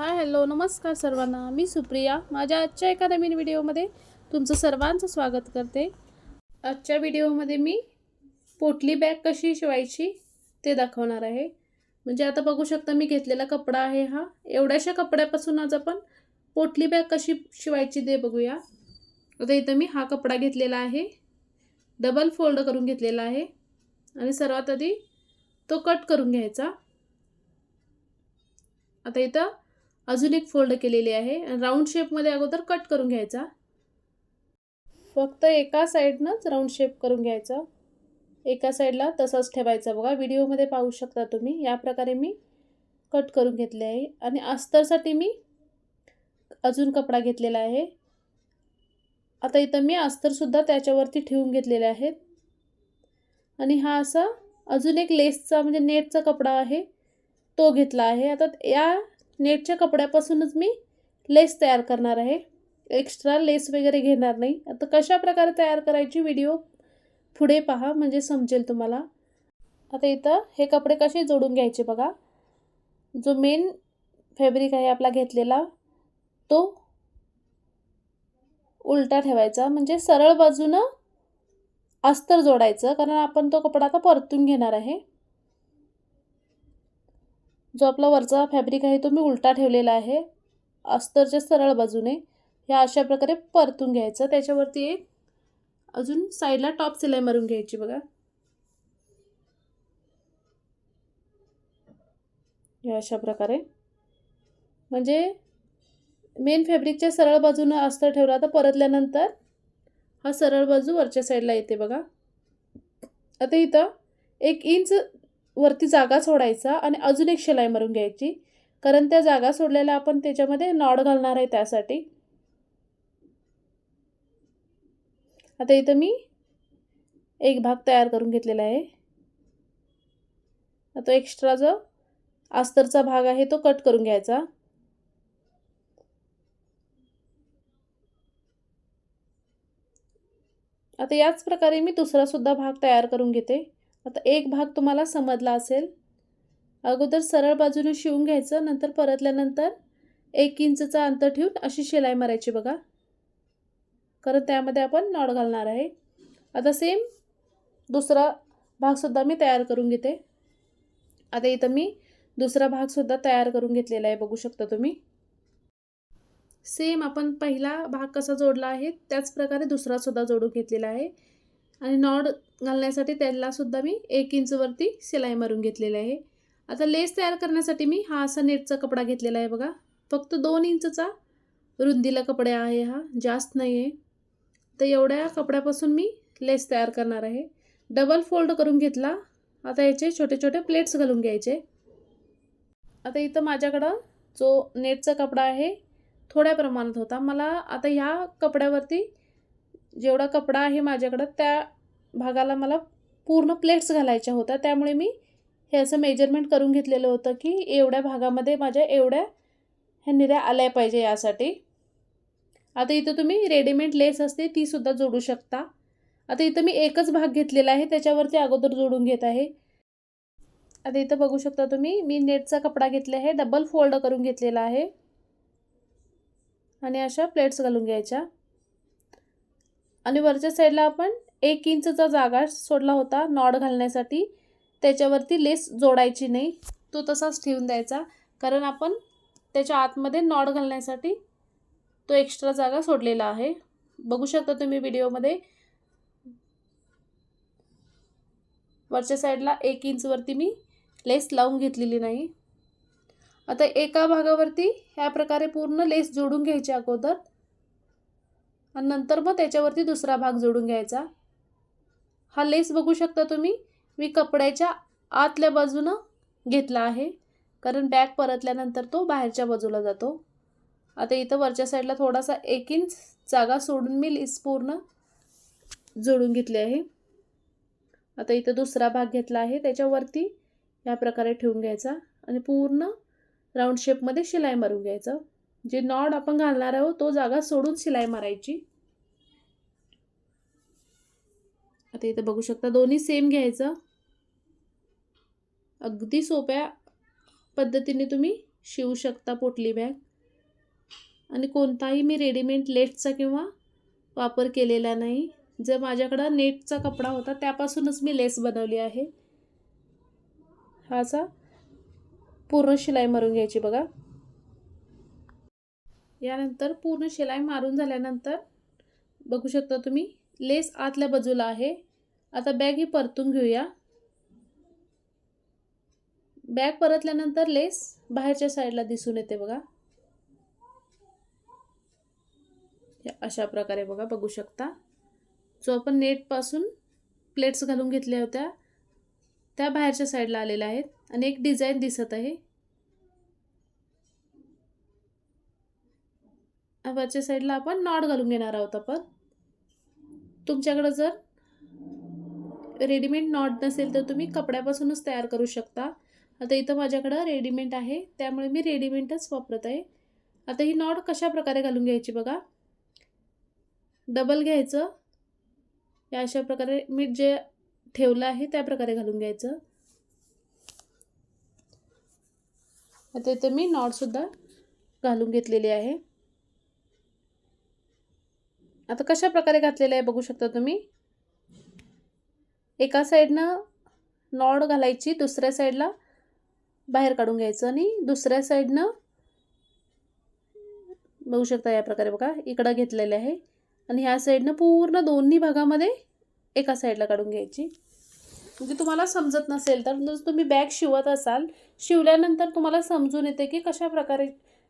Hi hello नमस्कार सर्वांना. मी सुप्रिया. माझ्या आजच्या एका नवीन व्हिडिओमध्ये तुमचं सर्वांचं स्वागत करते. आजच्या व्हिडिओमध्ये मी पोटली बॅग कशी शिवायची ते दाखवणार आहे. म्हणजे आता बघू शकता मी घेतलेला कपडा आहे हा. एवढ्याशा कपड्यापासून आज आपण पोटली बॅग कशी शिवायची ते बघूया. आता इथं मी हा कपडा घेतलेला आहे. डबल फोल्ड करून घेतलेला आहे. आणि सर्वात आधी तो कट करून घ्यायचा. आता इथं अजून एक फोल्ड केलेली आहे. राऊंड शेपमध्ये अगोदर कट करून घ्यायचा. फक्त एका साईडनंच राऊंड शेप करून घ्यायचा. एका साईडला तसंच ठेवायचा बघा. व्हिडिओमध्ये पाहू शकता तुम्ही. या प्रकारे मी कट करून घेतले आहे. आणि अस्तरसाठी मी अजून कपडा घेतलेला आहे. आता इथं मी अस्तरसुद्धा त्याच्यावरती ठेवून घेतलेले आहेत. आणि हा असा अजून एक लेसचा म्हणजे नेटचा कपडा आहे. तो घेतला आहे. आता या नेटच्या कपड्यापासूनच मी लेस तयार करणार आहे. एक्स्ट्रा लेस वगैरे घेणार नाही. आता कशा प्रकारे तयार करायची व्हिडिओ पुढे पहा म्हणजे समजेल तुम्हाला. आता इथं हे कपडे कसे जोडून घ्यायचे बघा. जो मेन फॅब्रिक आहे आपला घेतलेला तो उलटा ठेवायचा. म्हणजे सरळ बाजूनं अस्तर जोडायचं कारण आपण तो कपडा आता परतून घेणार आहे. जो आपला वरचा फॅब्रिक आहे तो मी उलटा ठेवलेला आहे. अस्तरच्या सरळ बाजूने. ह्या अशा प्रकारे परतून घ्यायचं. त्याच्यावरती एक अजून साईडला टॉप सिलाई मारून घ्यायची बघा. ह्या अशा प्रकारे. म्हणजे मेन फॅब्रिकच्या सरळ बाजूनं अस्तर ठेवला. तर परतल्यानंतर हा सरळ बाजू वरच्या साईडला येते बघा. आता इथं एक इंच वरती जागा सोडायचा आणि अजून एक शिलाई मारून घ्यायची. कारण त्या जागा सोडलेल्या आपण त्याच्यामध्ये नॉड घालणार आहे त्यासाठी. आता इथं मी एक भाग तयार करून घेतलेला आहे. आता एक्स्ट्रा जो अस्तरचा भाग आहे तो कट करून घ्यायचा. आता याच प्रकारे मी दुसरासुद्धा भाग तयार करून घेते. आता एक भाग तुम्हाला समजला असेल. अगोदर सरळ बाजूने शिवून घ्यायचं नंतर परतल्यानंतर एक इंचचा अंतर ठेवून अशी शिलाई मारायची बघा. कारण त्यामध्ये आपण नॉड घालणार आहे. आता सेम दुसरा भागसुद्धा मी तयार करून घेते. आता इथं मी दुसरा भागसुद्धा तयार करून घेतलेला आहे बघू शकता तुम्ही. सेम आपण पहिला भाग कसा जोडला आहे त्याच प्रकारे दुसरासुद्धा जोडून घेतलेला आहे. आणि नॉड घालण्यासाठी त्यालासुद्धा मी एक इंचवरती शिलाई मारून घेतलेली आहे. आता लेस तयार करण्यासाठी मी हा असा नेटचा कपडा घेतलेला आहे बघा. फक्त दोन इंचचा रुंदीला कपडे आहे हा जास्त नाही आहे तर एवढ्या कपड्यापासून मी लेस तयार करणार आहे. डबल फोल्ड करून घेतला. आता याचे छोटे छोटे प्लेट्स घालून घ्यायचे. आता इथं माझ्याकडं जो नेटचा कपडा आहे थोड्या प्रमाणात होता. मला आता ह्या कपड्यावरती जेवढा कपडा आहे माझ्याकडं त्या भागाला मला पूर्ण प्लेट्स घालायच्या होत्या. त्यामुळे मी हे असं मेजरमेंट करून घेतलेलं होतं की एवढ्या भागामध्ये माझ्या एवढ्या ह्या निऱ्या आल्या पाहिजे यासाठी. आता इथं तुम्ही रेडीमेड लेस असते तीसुद्धा जोडू शकता. आता इथं मी एकच भाग घेतलेला आहे त्याच्यावरती अगोदर जोडून घेत आहे. आता इथं बघू शकता तुम्ही मी नेटचा कपडा घेतला आहे डबल फोल्ड करून घेतलेला आहे. आणि अशा प्लेट्स घालून घ्यायच्या. आणि वरच्या साईडला आपण एक इंचचा जागा सोडला होता नॉड घालण्यासाठी. त्याच्यावरती लेस जोडायची नाही. तो तसाच ठेवून द्यायचा. कारण आपण त्याच्या आतमध्ये नॉड घालण्यासाठी तो एक्स्ट्रा जागा सोडलेला आहे. बघू शकता तुम्ही व्हिडिओमध्ये. वरच्या साईडला एक इंचवरती मी लेस लावून घेतलेली नाही. आता एका भागावरती ह्या प्रकारे पूर्ण लेस जोडून घ्यायची अगोदर. आणि नंतर मग त्याच्यावरती दुसरा भाग जोडून घ्यायचा. हा लेस बघू शकता तुम्ही. मी कपड्याच्या आतल्या बाजूनं घेतला आहे. कारण बॅग परतल्यानंतर तो बाहेरच्या बाजूला जातो. आता इथं वरच्या साईडला थोडासा एक इंच जागा सोडून मी लेस पूर्ण जोडून घेतली आहे. आता इथं दुसरा भाग घेतला आहे. त्याच्यावरती या प्रकारे ठेवून घ्यायचा आणि पूर्ण राऊंड शेपमध्ये शिलाई मारून घ्यायचं. जे नॉड आपण घालणार आहोत तो जागा सोडून शिलाई मारायची. आता इथं बघू शकता दोन्ही सेम घ्यायचं. अगदी सोप्या पद्धतीने तुम्ही शिवू शकता पोटली बॅग आणि कोणताही मी रेडीमेड लेसचा किंवा वापर केलेला नाही. जर माझ्याकडं नेटचा कपडा होता त्यापासूनच मी लेस बनवली आहे. हा असा पूर्ण शिलाई मारून घ्यायची बघा. यानंतर पूर्ण शिलाई मारून झाल्यानंतर बघू शकता तुम्ही लेस आतल्या बाजूला आहे. आता बॅग ही परतून घेऊया. बॅग परतल्यानंतर लेस बाहेरच्या साईडला दिसून येते बघा. अशा प्रकारे बघा बघू शकता. जो आपण नेटपासून प्लेट्स घालून घेतल्या होत्या त्या बाहेरच्या साईडला आलेल्या आहेत आणि एक डिझाईन दिसत आहे. वरच्या साईडला आपण नॉट घालून घेणार आहोत आपण. तुमच्याकडं जर रेडीमेड नॉट नसेल तर तुम्ही कपड्यापासूनच तयार करू शकता. आता इथं माझ्याकडं रेडीमेड आहे त्यामुळे मी रेडीमेडच वापरत आहे. आता ही नॉट कशा प्रकारे घालून घ्यायची बघा. डबल घ्यायचं. या अशा प्रकारे मी जे ठेवलं आहे त्या प्रकारे घालून घ्यायचं. आता इथं मी नॉटसुद्धा घालून घेतलेली आहे. आता कशा प्रकारे घातलेलं आहे बघू शकता तुम्ही? एका साईडनं नॉड घालायची दुसऱ्या साईडला बाहेर काढून घ्यायचं आणि दुसऱ्या साईडनं बघू शकता या प्रकारे बघा इकडं घेतलेलं आहे आणि ह्या साईडनं पूर्ण दोन्ही भागामध्ये एका साईडला काढून घ्यायची. म्हणजे तुम्हाला समजत नसेल तर जर तुम्ही बॅग शिवत असाल शिवल्यानंतर तुम्हाला समजून येते की कशा प्रकारे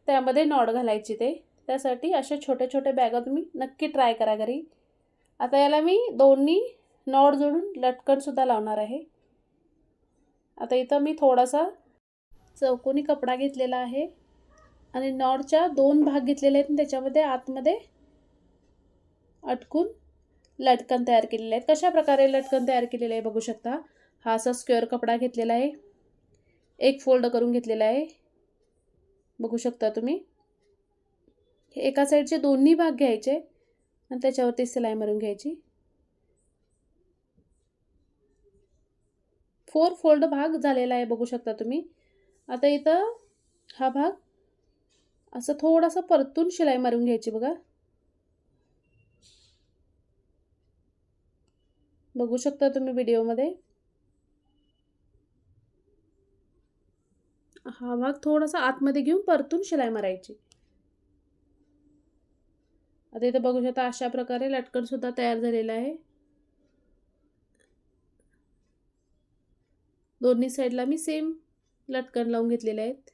त्यामध्ये नॉड घालायची ते. त्यासाठी अशा छोट्या छोट्या बॅगा तुम्ही नक्की ट्राय करा घरी. आता याला मी दोन्ही नॉड जोडून लटकनसुद्धा लावणार आहे. आता इथं मी थोडासा चौकोनी कपडा घेतलेला आहे आणि नॉडच्या दोन भाग घेतलेले आहेत त्याच्यामध्ये आतमध्ये अटकून लटकन तयार केलेले आहेत. कशा प्रकारे लटकन तयार केलेलं आहे बघू शकता. हा असा स्क्वेअर कपडा घेतलेला आहे. एक फोल्ड करून घेतलेला आहे. बघू शकता तुम्ही. हे एका साईडचे दोन्ही भाग घ्यायचे आणि त्याच्यावरती सिलाई मारून घ्यायची. फोर फोल्ड भाग झालेला आहे बघू शकता तुम्ही. आता इथं हा भाग असं थोडासा परतून शिलाई मारून घ्यायची बघा. बघू शकता तुम्ही व्हिडिओमध्ये. हा भाग थोडासा आतमध्ये घेऊन परतून शिलाई मारायची. आता इथं बघू शकता अशा प्रकारे लटकन सुद्धा तयार झालेलं आहे. दोन्ही साईडला मी सेम लटकन लावून घेतलेले आहेत.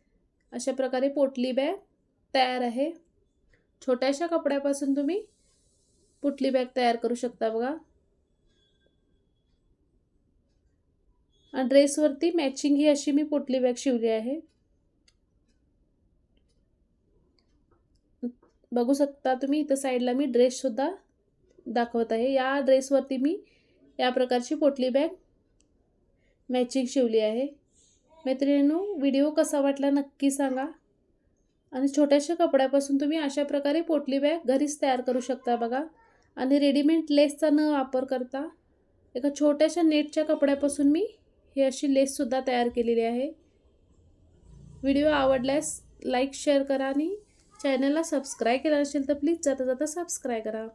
अशा प्रकारे पोटली बॅग तयार आहे. छोट्याशा कपड्यापासून तुम्ही पुटली बॅग तयार करू शकता बघा. ड्रेसवरती मॅचिंग ही अशी मी पोटली बॅग शिवली आहे. बघू शकता तुम्ही इथं साईडला मी ड्रेससुद्धा दाखवत आहे. या ड्रेसवरती मी या प्रकारची पोटली बॅग मॅचिंग शिवली आहे. मैत्रिणींनो व्हिडिओ कसा वाटला नक्की सांगा. आणि छोट्याशा कपड्यापासून तुम्ही अशा प्रकारे पोटली बॅग घरीच तयार करू शकता बघा. आणि रेडीमेड लेसचा न वापर करता एका छोट्याशा नेटच्या कपड्यापासून मी ही अशी लेससुद्धा तयार केलेली आहे. व्हिडिओ आवडल्यास लाईक शेअर करा आणि चॅनलला सबस्क्राईब केलं असेल तर प्लीज जाता जाता सबस्क्राईब करा.